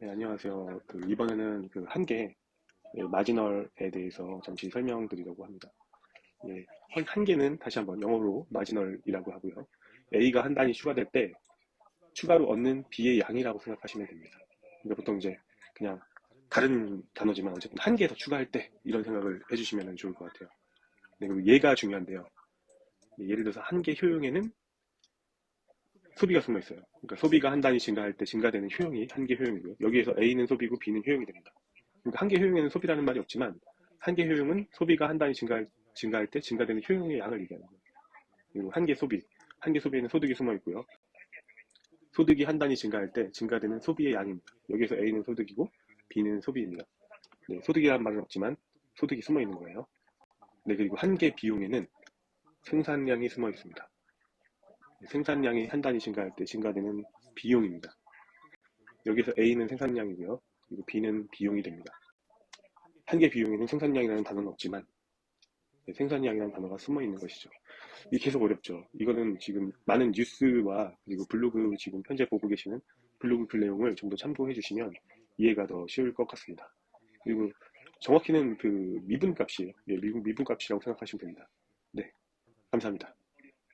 네, 안녕하세요. 그 이번에는 그 한계 예, 마지널에 대해서 잠시 설명드리려고 합니다. 예, 한- 한계는 다시 한번 영어로 마지널이라고 하고요. A가 한 단위 추가될 때 추가로 얻는 B의 양이라고 생각하시면 됩니다. 그러니까 보통 이제 그냥 다른 단어지만 어쨌든 한 개 더 추가할 때 이런 생각을 해주시면 좋을 것 같아요. 네, 그리고 얘가 중요한데요. 예, 예를 들어서 한 개 효용에는 소비가 숨어 있어요. 그러니까 소비가 한 단위 증가할 때 증가되는 효용이 한 개 효용이고요. 여기에서 A는 소비고 B는 효용이 됩니다. 그러니까 한 개 효용에는 소비라는 말이 없지만 한 개 효용은 소비가 한 단위 증가할, 증가할 때 증가되는 효용의 양을 얘기하는 거예요. 그리고 한 개 소비, 한 개 소비에는 소득이 숨어 있고요. 소득이 한 단위 증가할 때 증가되는 소비의 양입니다. 여기에서 A는 소득이고 B는 소비입니다. 네, 소득이라는 말은 없지만 소득이 숨어 있는 거예요. 네, 그리고 한 개 비용에는 생산량이 숨어 있습니다. 생산량이 한 단위 증가할 때 증가되는 비용입니다. 여기서 A는 생산량이고요. 그리고 B는 비용이 됩니다. 한 개 비용에는 생산량이라는 단어는 없지만 네, 생산량이라는 단어가 숨어 있는 것이죠. 이게 계속 어렵죠. 이거는 지금 많은 뉴스와 그리고 블로그 지금 현재 보고 계시는 블로그 글 내용을 좀 더 참고해 주시면 이해가 더 쉬울 것 같습니다. 그리고 정확히는 그 미분 값이에요. 예, 미분 값이라고 생각하시면 됩니다. 네. 감사합니다.